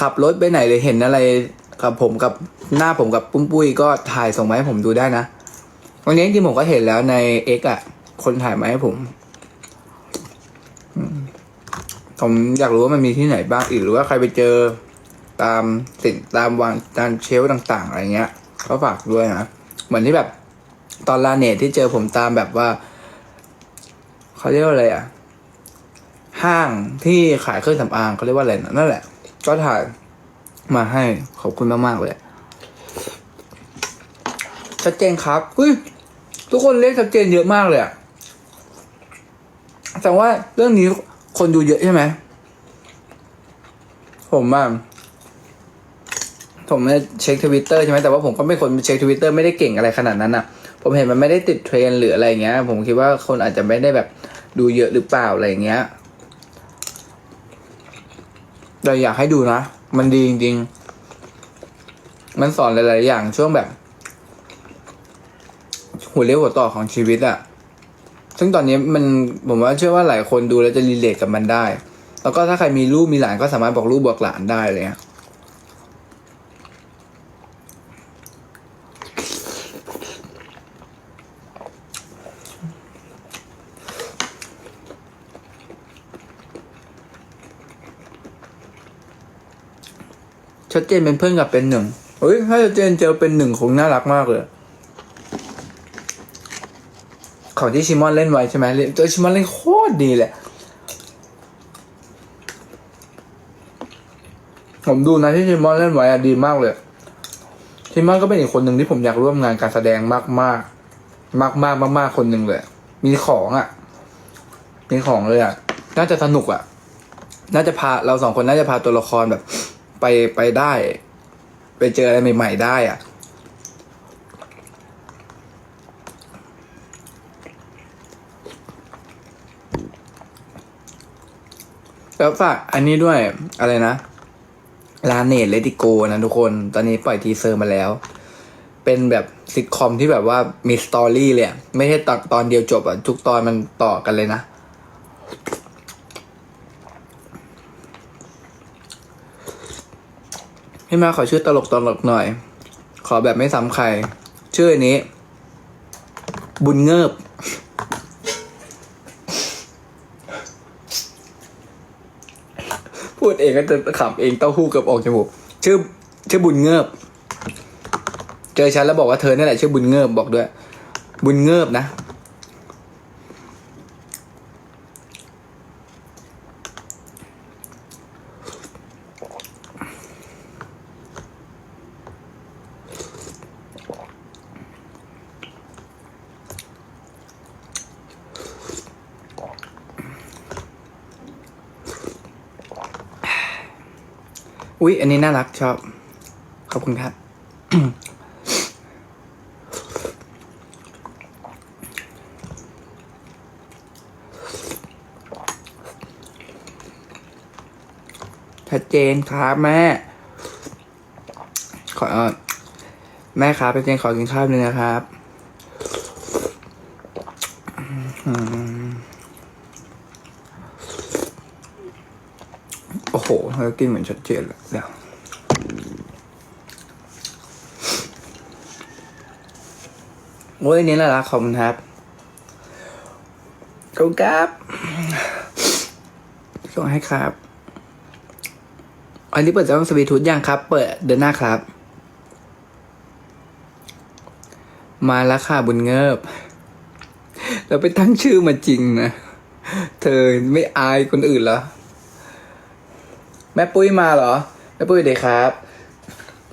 ขับรถไปไหนเลยเห็นอะไรกับผมกับหน้าผมกับปุ้มปุ้ยก็ถ่ายส่งมาให้ผมดูได้นะ วันนี้จริงผมก็เห็นแล้วในเอ็กอะคนถ่ายมาให้ผมผมอยากรู้ว่ามันมีที่ไหนบ้างอีกหรือว่าใครไปเจอตามสินตามวางตามเชลฟ์ต่าง ๆ อะไรเงี้ยก็ฝากด้วยนะเหมือนที่แบบตอนลาเนตที่เจอผมตามแบบว่าเขาเรียกว่าอะไรอะห้างที่ขายเครื่องสำอางเขาเรียกว่าอะไรนะนั่นแหละ ก็ถ่ายมาให้ขอบคุณมาก ๆ เลยชัดเจนครับอุ้ยทุกคนเรียกชัดเจนเยอะมากเลยอะแต่ว่าเรื่องนี้คนดูเยอะใช่ไหม ผมว่าผมไม่ได้เช็คทวิตเตอร์ใช่ไหมแต่ว่าผมก็ไม่คนเช็คทวิตเตอร์ไม่ได้เก่งอะไรขนาดนั้นอะผมเห็นมันไม่ได้ติดเทรนหรืออะไรเงี้ย ผมคิดว่าคนอาจจะไม่ได้แบบดูเยอะหรือเปล่าอะไรเงี้ย แต่อยากให้ดูนะ มันดีจริงๆ มันสอนหลาย ๆ อย่างช่วงแบบ หัวเรียวหัวต่อของชีวิตอะซึ่งตอนนี้มันผมว่าเชื่อว่าหลายคนดูแล้วจะรีเลทกับมันได้ แล้วก็ถ้าใครมีลูกมีหลานก็สามารถบอกลูกบอกหลานได้เลย ชัดเจนเป็นเพื่อนกับเป็นหนึ่งเฮ้ยถ้าชัดเจนเจอเป็นหนึ่งคงน่ารักมากเลยของที่ชิมอนเล่นไว้ใช่ไหมเจอชิมอนเล่นโคตรดีเลยผมดูนะที่ชิมอนเล่นไว้อะดีมากเลย ชิมอนก็เป็นอีกคนหนึ่งที่ผมอยากร่วมงานการแสดงมากมากมากมากมากมากๆคนหนึ่งเลย มีของอะ่ะ มีของเลยอะ่ะ น่าจะสนุกอะ่ะ น่าจะพาเราสองคนน่าจะพาตัวละครแบบ ไปไปได้ ไปเจออะไรใหม่ ๆ ได้อะแล้วฝากอันนี้ด้วยอะไรนะลาเนตเลติโกนะทุกคน ตอนนี้ปล่อยทีเซอร์มาแล้ว เป็นแบบซิทคอมที่แบบว่ามีสตอรี่เลยไม่ใช่ตอนตอนเดียวจบอะทุกตอนมันต่อกันเลยนะ พี่มาขอชื่อตลกตลกหน่อย ขอแบบไม่ซ้ำใคร ชื่อนี้ บุญเงิบ พูดเองก็จะขำเองเต้าหู้เกับออกจมูกชื่อ ชื่อบุญเงิบ เจอฉันแล้วบอกว่าเธอนี่แหละชื่อบุญเงิบบอกด้วย บุญเงิบนะ อุ๊ย อันนี้น่ารักชอบ ขอบคุณครับ ชัดเจนครับแม่ ขอแม่ครับชัดเจนขอกินข้าวหนึ่งนะครับ อืม โอ้โหเรากินเหมือนชัดเจนเลยเดี๋ยวโอ้ยอันนี้น่ารักขอบคุณครับขอบคุณครับส่งให้ครับ อันนี้เปิดจ้องสวีทูธยังครับ เปิดเดือนหน้าครับ มาแล้วค่ะบุญเงิบ เราไปตั้งชื่อมาจริงนะ เธอไม่อายคนอื่นเหรอ แม่ปุ้ยมาเหรอ แม่ปุ้ยเด็กครับ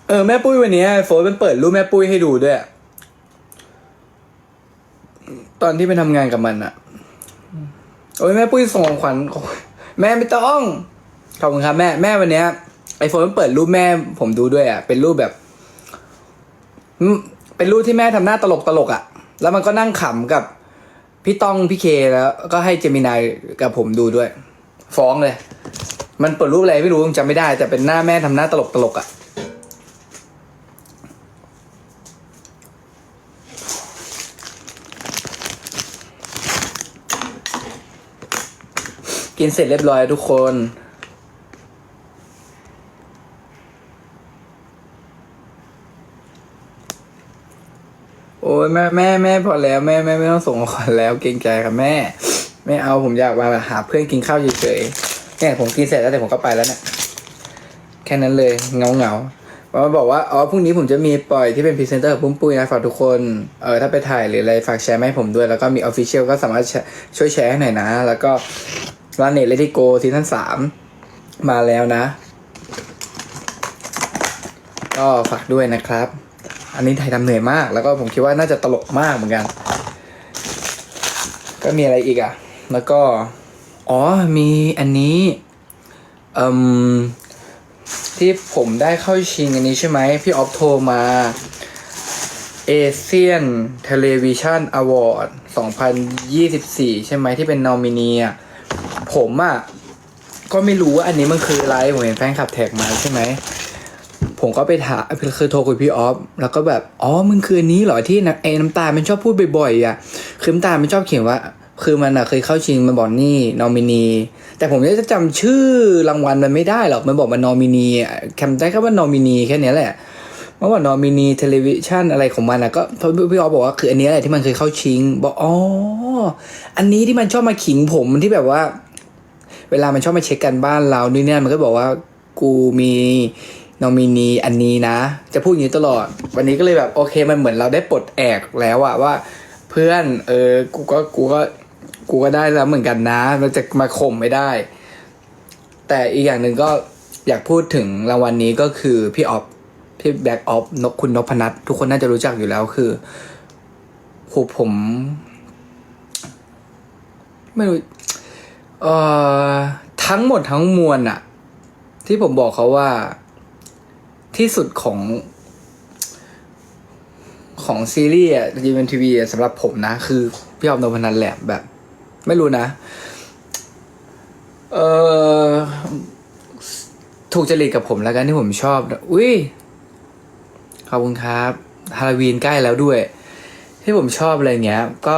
เออแม่ปุ้ยวันนี้โฟนมันเปิดรูปแม่ปุ้ยให้ดูด้วย ตอนที่ไปทำงานกับมันอะโอ้ยแม่ปุ้ยส่งของขวัญแม่ไม่ต้องขอบคุณครับแม่แม่วันเนี้ยไอโฟนมันเปิดรูปแม่ผมดูด้วยอะเป็นรูปแบบอืมเป็นรูปที่แม่ทำหน้าตลกตลกๆอะแล้วมันก็นั่งขำกับพี่ต้องพี่เคแล้ว ก็ให้เจมินายกับผมดูด้วย ฟ้องเลย มันเปิดรูปอะไรไม่รู้จำไม่ได้ แต่เป็นหน้าแม่ทำหน้าตลกตลกอะ่ะกินเสร็จเรียบร้อยทุกคนโอ้ยแม่แม่แม่พอแล้วแม่แม่ไม่ต้องส่งขอนแล้วเกรงใจค่ะแม่ ไม่เอาผมอยากมาหาเพื่อนกินข้าวเฉยๆ เนี่ยผมกินเสร็จแล้วแต่ผมก็ไปแล้วเนี่ยแค่นั้นเลยเงาเงาๆมาบอกว่าอ๋อพรุ่งนี้ผมจะมีปล่อยที่เป็นพรีเซนเตอร์ของปุ้มปุ้ยนะฝากทุกคนเออถ้าไปถ่ายหรืออะไรฝากแชร์ให้ผมด้วย แล้วก็มีออฟฟิเชียลก็สามารถช่วยแชร์ให้หน่อยนะ แล้วก็ร้านเน็ตเลดี้โกซีซั่นสามมาแล้วนะ ก็ฝากด้วยนะครับ อันนี้ไทยทำเหนื่อยมาก แล้วก็ผมคิดว่าน่าจะตลกมากเหมือนกัน ก็มีอะไรอีกอะ แล้วก็ อ๋อมีอันนี้อ่มที่ผมได้เข้าชิงอันนี้ใช่ไหมพี่ออฟโทรมา Asian Television Award 2024 ใช่ไหมที่เป็นนอมินีอะผมอะก็ไม่รู้ว่าอันนี้มันคืออะไร ผมเห็นแฟนคลับแท็กมาใช่ไหม ผมก็ไปถามคือโทรคุยพี่ออฟ แล้วก็แบบ อ๋อ มึงคืออันนี้เหรอที่นักเอน้ำตาลมันชอบพูดบ่อยๆอะคือน้ำตาลมันชอบเขียนว่า คือมันอะเคยเข้าชิงมันบอกนี่นอมินี แต่ผมจะจำชื่อรางวัลมันไม่ได้หรอกมันบอกมันนอมินีแคมได้แค่ว่านอมินีแค่นี้แหละเมื่อว่านอมินีเทเลวิชันอะไรของมันอะก็พี่ออบอกว่าคืออันนี้แหละที่มันเคยเข้าชิง บอกอ๋ออันนี้ที่มันชอบมาขิงผมที่แบบว่า เวลามันชอบมาเช็คกันบ้านเรานี่เนี่ยมันก็บอกว่ากูมีนอมินีอันนี้นะ จะพูดอย่างนี้ตลอด วันนี้ก็เลยแบบโอเคมันเหมือนเราได้ปลดแอกแล้วอะว่า เพื่อนเออกูก็กูก็ กูก็ได้แล้วเหมือนกันนะเราจะมาข่มไม่ได้ แต่อีกอย่างหนึ่งก็อยากพูดถึงรางวัลนี้ก็คือพี่ออฟพี่แบ็กออฟนกคุณนพนัททุกคนน่าจะรู้จักอยู่แล้วคือโหผม ไม่รู้เอ่อทั้งหมดทั้งมวลอะที่ผมบอกเขาว่าที่สุดของของซีรีส์อะจีเอ็นทีวีสำหรับผมนะ คือพี่ออมนพนันแหละแบบ ไม่รู้นะ เออถูกจริตกับผมแล้วกันที่ผมชอบ อุ้ยขอบคุณครับฮาโลวีนใกล้แล้วด้วย ที่ผมชอบอะไรเงี้ย ก็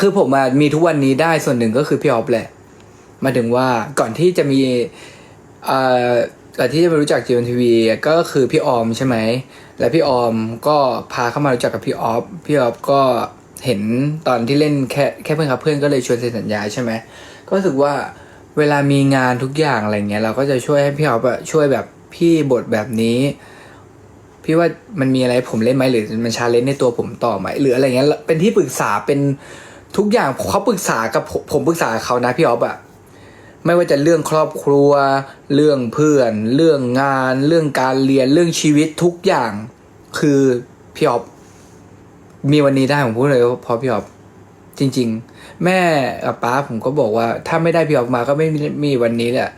คือผมมีทุกวันนี้ได้ส่วนหนึ่งก็คือพี่ออฟแหละมาถึงว่าก่อนที่จะมีเอ่อก่อนที่จะมารู้จักจีวันทีวีก็คือพี่ออมใช่ไหม และพี่ออมก็พาเข้ามารู้จักกับพี่ออฟพี่ออฟก็ เห็นตอนที่เล่นแค่แค่เพื่อนครับเพื่อนก็เลยชวนเซ็นสัญญาใช่ไหมก็รู้สึกว่าเวลามีงานทุกอย่างอะไรเงี้ยเราก็จะช่วยให้พี่ออฟอะช่วยแบบพี่บทแบบนี้ พี่ว่ามันมีอะไรผมเล่นไหมหรือมันชาเลนจ์ในตัวผมต่อไหมหรืออะไรเงี้ยเป็นที่ปรึกษาเป็นทุกอย่างเขาปรึกษากับผมผมปรึกษาเขานะพี่ออฟอะไม่ว่าจะเรื่องครอบครัว เรื่องเพื่อน เรื่องงาน เรื่องการเรียนเรื่องชีวิตทุกอย่าง คือพี่ออฟ มีวันนี้ได้ผมพูดเลยเพราะพี่ออฟจริง ๆ แม่กับป้าผมก็บอกว่า ถ้าไม่ได้พี่ออฟมาก็ไม่มีวันนี้แหละ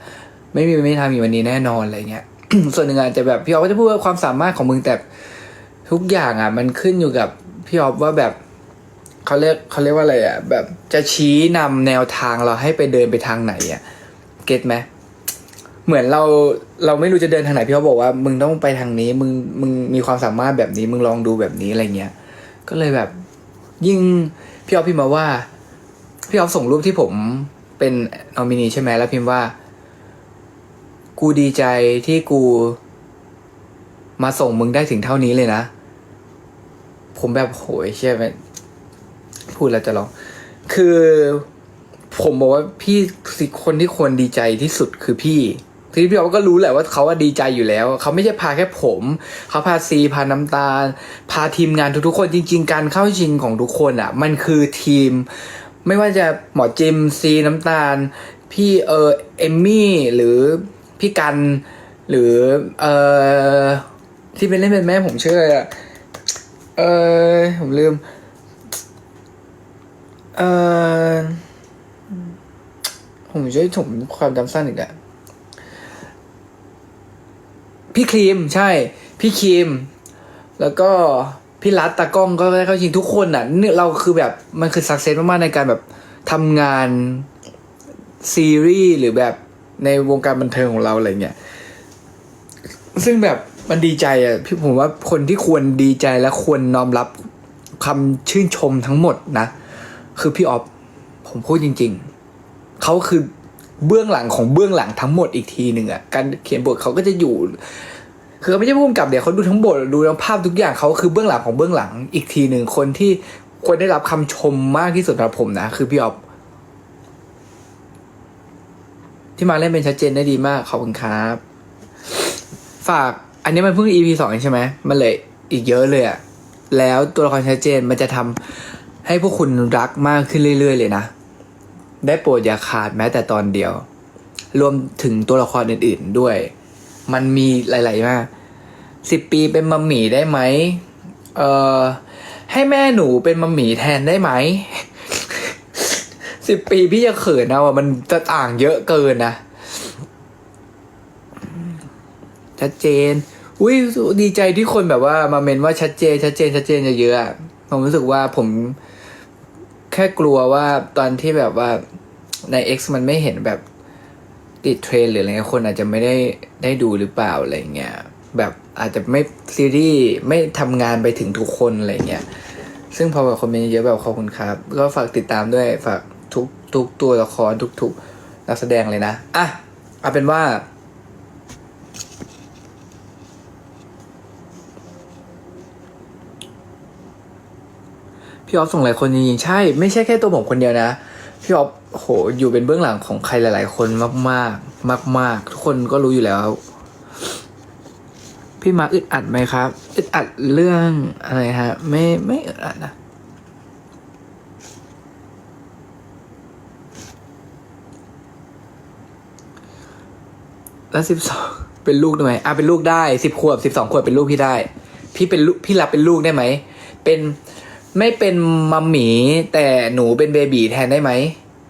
ไม่มีไม่ทำมีวันนี้แน่นอนอะไรเงี้ย ส่วนหนึ่งอาจจะแบบพี่ออฟก็จะพูดว่าความสามารถของมึงแต่ทุกอย่างอะ มันขึ้นอยู่กับพี่ออฟว่าแบบเขาเรียกเขาเรียกว่าอะไรอะ แบบจะชี้นำแนวทางเราให้ไปเดินไปทางไหนอะ เก็ตไหมเหมือนเราเราไม่รู้จะเดินทางไหนพี่ออฟบอกว่า มึงต้องไปทางนี้ มึงมึงมีความสามารถแบบนี้ มึงลองดูแบบนี้อะไรเงี้ย ก็เลยแบบยิ่งพี่ออฟพิมพ์มาว่า พี่ออฟส่งรูปที่ผมเป็นนอมินีใช่ไหมแล้วพิมพ์ว่า กูดีใจที่กู มาส่งมึงได้ถึงเท่านี้เลยนะ ผมแบบโหยเชื่อไหมพูดแล้วจะร้อง คือผมบอกว่าพี่สิคนที่ควรดีใจที่สุดคือพี่ ที่พี่เขาก็รู้แหละว่าเขาว่าดีใจอยู่แล้ว เขาไม่ใช่พาแค่ผม เขาพาซีพาน้ำตาล พาทีมงานทุกๆคนจริง ๆ การเข้าชิงของทุกคนอะ มันคือทีม ไม่ว่าจะหมอจิมซีน้ำตาล พี่เออเอมมี่หรือพี่กันหรือเออที่เป็นเล่นเป็นแม่ผมเชื่ออะไรอะเออผมลืม เออผมช่วยผมความจำสั้นอีกอะ พี่ครีมใช่ พี่ครีม แล้วก็พี่รัตตากล้องก็ได้เข้าชิงทุกคนอะเนี่ยเราคือแบบมันคือสักเซสมากๆในการแบบทำงานซีรีส์หรือแบบในวงการบันเทิงของเราอะไรเงี้ยซึ่งแบบมันดีใจอะพี่ผมว่าคนที่ควรดีใจและควรน้อมรับคำชื่นชมทั้งหมดนะ คือพี่ออฟผมพูดจริง ๆ เขาคือ เบื้องหลังของเบื้องหลังทั้งหมดอีกทีหนึ่งอะการเขียนบทเขาก็จะอยู่ คือไม่ใช่ผู้กำกับเดี๋ยวเขาดูทั้งบทดูทั้งภาพทุกอย่างเขาคือเบื้องหลังของเบื้องหลังอีกทีหนึ่งคนที่ควรได้รับคำชมมากที่สุดสำหรับผมนะ คือพี่ออฟที่มาเล่นเป็นชัดเจนได้ดีมาก ขอบคุณครับ ฝากอันนี้มันเพิ่ง EP สองใช่ไหมมันเลยอีกเยอะเลยอะแล้วตัวละครชัดเจนมันจะทำให้พวกคุณรักมากขึ้นเรื่อย ๆ เลยนะ ได้โปรดอย่าขาดแม้แต่ตอนเดียว รวมถึงตัวละครอื่นๆด้วย มันมีหลายๆมากสิบปีเป็นมัมหมี่ได้ไหมเอ่อให้แม่หนูเป็นมัมหมี่แทนได้ไหมสิบปีพี่จะเขินนะว่ามันจะต่างเยอะเกินนะชัดเจน อุ้ยดีใจที่คนแบบว่ามาเมนว่าชัดเจน ชัดเจนชัดเจนเยอะๆผมรู้สึกว่าผม แค่กลัวว่าตอนที่แบบว่าใน X มันไม่เห็นแบบติดเทรนหรืออะไรคนอาจจะไม่ได้ได้ดูหรือเปล่าอะไรเงี้ยแบบอาจจะไม่ซีรีส์ไม่ทำงานไปถึงทุกคนอะไรเงี้ยซึ่งพอแบบคอมเมนต์เยอะแบบขอบคุณครับ ก็ฝากติดตามด้วยฝากทุกทุกตัวละครทุกทุกนักแสดงเลยนะอะเอาเป็นว่า พี่ออฟส่งหลายคนจริงๆใช่ ไม่ใช่แค่ตัวผมคนเดียวนะ พี่ออฟโหอยู่เป็นเบื้องหลังของใครหลาย ๆ คนมากๆมากๆทุกคนก็รู้อยู่แล้ว พี่มาอึดอัดไหมครับ อึดอัดเรื่องอะไรฮะ ไม่ไม่อึดอัดนะแล้วสิบสองเป็นลูกได้ไหมอะเป็นลูกได้สิบขวบสิบสองขวบเป็นลูกพี่ได้ พี่เป็นลูกพี่รับเป็นลูกได้ไหมเป็น ไม่เป็นมัมหมีแต่หนูเป็นเบบีแทนได้ไหม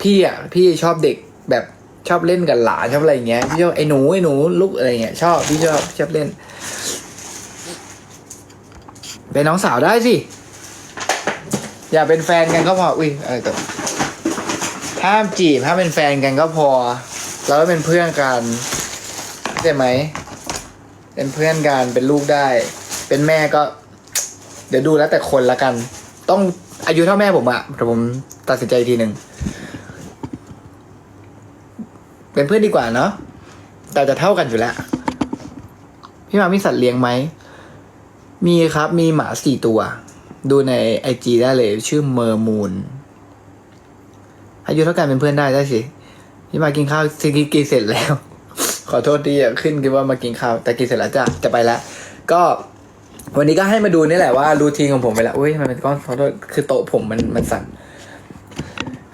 พี่อะพี่ชอบเด็กแบบชอบเล่นกับหลานชอบอะไรอย่างเงี้ยพี่ชอบไอ้หนูไอ้หนูลูกอะไรเงี้ยชอบพี่ชอบชอบเล่นเป็นน้องสาวได้สิอย่าเป็นแฟนกันก็พออุ้ยอะไรกับห้ามจีบห้ามเป็นแฟนกันก็พอ เราก็เป็นเพื่อนกันเข้ไหมเป็นเพื่อนกันเป็นลูกได้ เป็นแม่ก็ เดี๋ยวดูแล้วแต่คนละกัน ต้องอายุเท่าแม่ผมอะแต่ผมตัดสินใจอีกทีหนึ่ง เป็นเพื่อนดีกว่าเนาะแต่จะเท่ากันอยู่แล้ว พี่มามีสัตว์เลี้ยงไหม มีครับ มีหมาสี่ตัว ดูในไอจีได้เลย ชื่อเมอร์มูน อายุเท่ากันเป็นเพื่อนได้ได้สิ พี่มากินข้าวซิกินกินเสร็จแล้ว ขอโทษที่ขึ้นคิดว่ามากินข้าว แต่กินเสร็จแล้วจ้ะ จะไปแล้ว ก็ วันนี้ก็ให้มาดูนี่แหละว่ารูทีนของผมไปแล้วอุ้ยทำไมเป็นก้อนขอโทษคือโต๊ะผมมันมันสั่น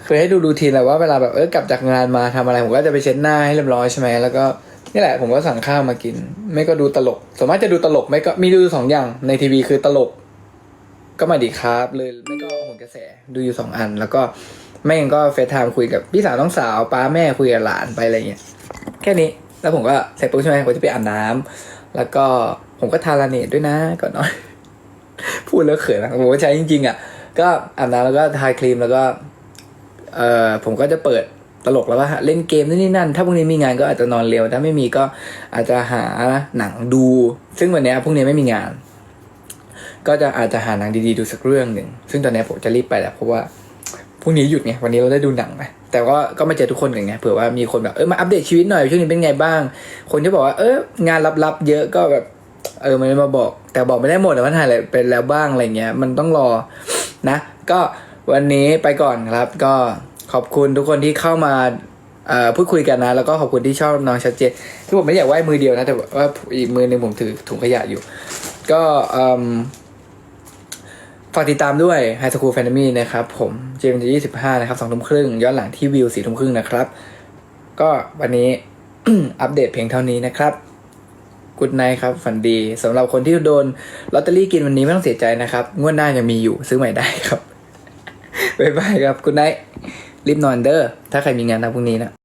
เคยให้ดูรูทีนแหละว่าเวลาแบบเออกลับจากงานมาทำอะไรผมก็จะไปเช็ดหน้าให้เรียบร้อยใช่ไหมแล้วก็นี่แหละผมก็สั่งข้าวมากิน ไม่ก็ดูตลกส่วนมากจะดูตลกไม่ก็มีดูสองอย่างในทีวีคือตลก ก็มาดีครับเลยไม่ก็หนกระแสดูอยู่สองอัน แล้วก็ไม่งั้นก็เฟซไทม์คุยกับพี่สาวน้องสาวป้าแม่คุยกับหลานไปอะไรเงี้ยแค่นี้แล้วผมก็เสร็จปุ๊บใช่ไหมผมจะไปอาบน้ำแล้วก็ ผมก็ทาลาเนตด้วยนะก่อนนอนพูดแล้วเขินนะผมก็ใช้จริงๆอะก็อาบน้ำแล้วก็ทาครีมแล้วก็ เอ่อผมก็จะเปิดตลกแล้วว่าเล่นเกมนู่นี่นั่น ถ้าพรุ่งนี้มีงานก็อาจจะนอนเร็ว ถ้าไม่มีก็อาจจะหาหนังดู ซึ่งวันนี้พรุ่งนี้ไม่มีงาน ก็จะอาจจะหาหนังดีๆดูสักเรื่องหนึ่งซึ่งตอนนี้ผมจะรีบไปแหละเพราะว่าพรุ่งนี้หยุดไงวันนี้เราได้ดูหนังไหมแต่ว่าก็มาเจอทุกคนกันไงเผื่อว่ามีคนแบบเออมาอัปเดตชีวิตหน่อยช่วงนี้เป็นไงบ้าง คนที่บอกว่าเอองานลับๆเยอะก็แบบ เออมันมาบอก แต่บอกไม่ได้หมดแต่ว่าถ่ายอะไรเป็นแล้วบ้างอะไรเงี้ย มันต้องรอนะ ก็วันนี้ไปก่อนครับ ก็ขอบคุณทุกคนที่เข้ามาพูดคุยกันนะ แล้วก็ขอบคุณที่ชอบน้องชัดเจนที่ผมไม่อยากไหว้มือเดียวนะ แต่ว่าอีกมือหนึ่งผมถือถุงขยะอยู่ ก็ฝากติดตามด้วย High School f a n t a m y นะครับ ผมเจมส์ยี่สิบห้านะครับสองทุ่มครึ่งย้อนหลังที่วิวสี่ทุ่มครึ่งนะครับ ก็วันนี้อัปเดตเพียงเท่านี้นะครับ กุดไนครับ ฝันดีสำหรับคนที่โดนลอตเตอรี่กินวันนี้ไม่ต้องเสียใจนะครับ งวดหน้ายังมีอยู่ซื้อใหม่ได้ครับบ๊ายบายครับกุดไนรีบนอนเด้อถ้าใครมีงานทำพรุ่งนี้นะ